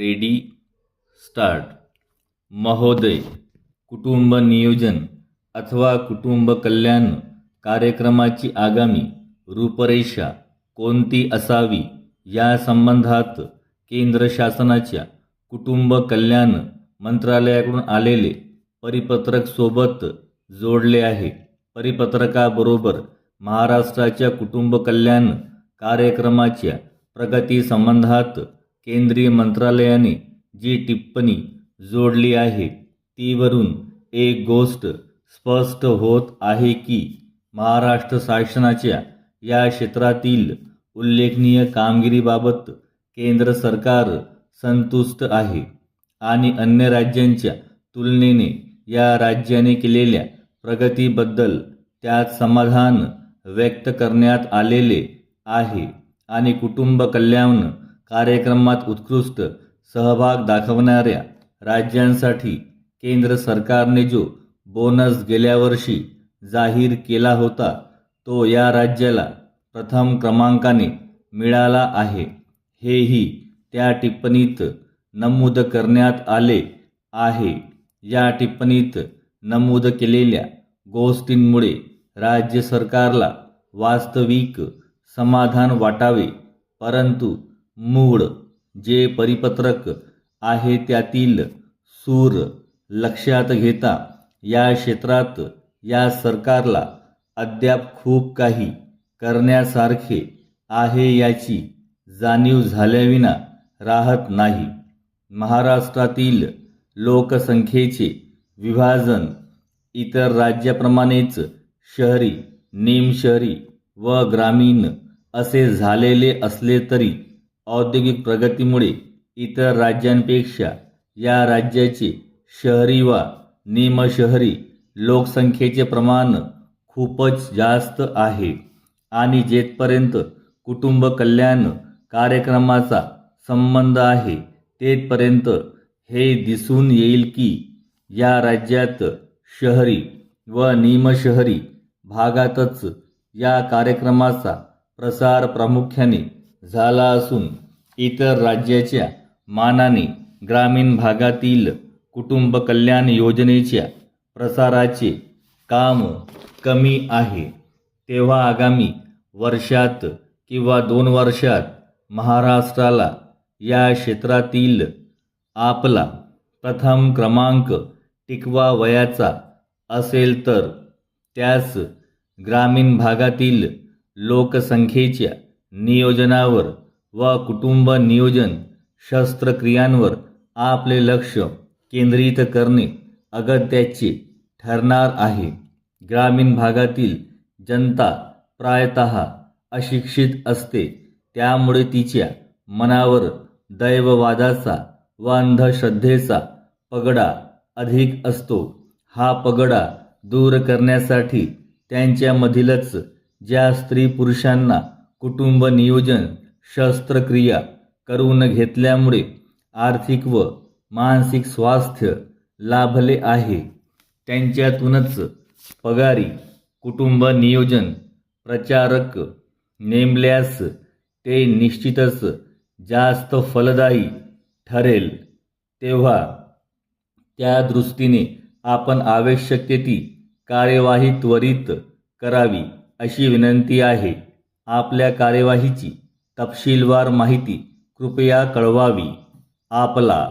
Ready start. महोदय कुटुंब नियोजन अथवा कुटुंब कल्याण कार्यक्रमाची आगामी रूपरेषा कोणती असावी या संबंधात केंद्र शासनाच्या कुटुंब कल्याण मंत्रालयाकडून आलेले परिपत्रक सोबत जोडले आहे. परिपत्रकाबरोबर महाराष्ट्राच्या कुटुंब कल्याण कार्यक्रमाच्या प्रगती संबंधात केंद्रीय मंत्रालयाने जी टिप्पणी जोडली आहे तीवरून एक गोष्ट स्पष्ट होत आहे की महाराष्ट्र शासनाच्या या क्षेत्रातील उल्लेखनीय कामगिरीबाबत केंद्र सरकार संतुष्ट आहे आणि अन्य राज्यांच्या तुलनेने या राज्याने केलेल्या प्रगतीबद्दल त्यात समाधान व्यक्त करण्यात आलेले आहे आणि कुटुंब कल्याण कार्यक्रमात उत्कृष्ट सहभाग दाखवणाऱ्या राज्यांसाठी केंद्र सरकारने जो बोनस गेल्या वर्षी जाहीर केला होता तो या राज्याला प्रथम क्रमांकाने मिळाला आहे. हेही त्या टिप्पणीत नमूद करण्यात आले आहे. या टिप्पणीत नमूद केलेल्या गोष्टींमुळे राज्य सरकारला वास्तविक समाधान वाटावे परंतु मूळ जे परिपत्रक आहे त्यातील सूर लक्षात घेता या क्षेत्रात या सरकारला अद्याप खूप काही करण्यासारखे आहे याची जाणीव झाल्याविना राहत नाही. महाराष्ट्रातील लोकसंख्येचे विभाजन इतर राज्याप्रमाणेच शहरी निमशहरी व ग्रामीण असे झालेले असले तरी औद्योगिक प्रगतीमुळे इतर राज्यांपेक्षा या राज्याचे शहरी वा निमशहरी लोकसंख्येचे प्रमाण खूपच जास्त आहे आणि जेथपर्यंत कुटुंब कल्याण कार्यक्रमाचा संबंध आहे तेथपर्यंत हे दिसून येईल की या राज्यात शहरी व निमशहरी भागातच या कार्यक्रमाचा प्रसार प्रामुख्याने झाला असून इतर राज्याच्या मानाने ग्रामीण भागातील कुटुंब कल्याण योजनेच्या प्रसाराचे काम कमी आहे. तेव्हा आगामी वर्षात किंवा दोन वर्षात महाराष्ट्राला या क्षेत्रातील आपला प्रथम क्रमांक टिकवावयाचा असेल तर त्यास ग्रामीण भागातील लोकसंख्येच्या नियोजनावर व कुटुंब नियोजन शस्त्रक्रियांवर आपले लक्ष केंद्रित करणे अगत्याचे ठरणार आहे. ग्रामीण भागातील जनता प्रायतः अशिक्षित असते. त्यामुळे तिच्या मनावर दैववादाचा व अंधश्रद्धेचा पगडा अधिक असतो. हा पगडा दूर करण्यासाठी त्यांच्यामधीलच ज्या स्त्री पुरुषांना कुटुंब नियोजन शस्त्रक्रिया करून घेतल्यामुळे आर्थिक व मानसिक स्वास्थ्य लाभले आहे. त्यांच्यातूनच पगारी कुटुंब नियोजन प्रचारक नेमल्यास ते निश्चितच जास्त फलदायी ठरेल. तेव्हा त्या दृष्टीने आपण आवश्यक ती कार्यवाही त्वरित करावी अशी विनंती आहे. आपल्या कार्यवाहीची तपशीलवार माहिती कृपया कळवावी. आपला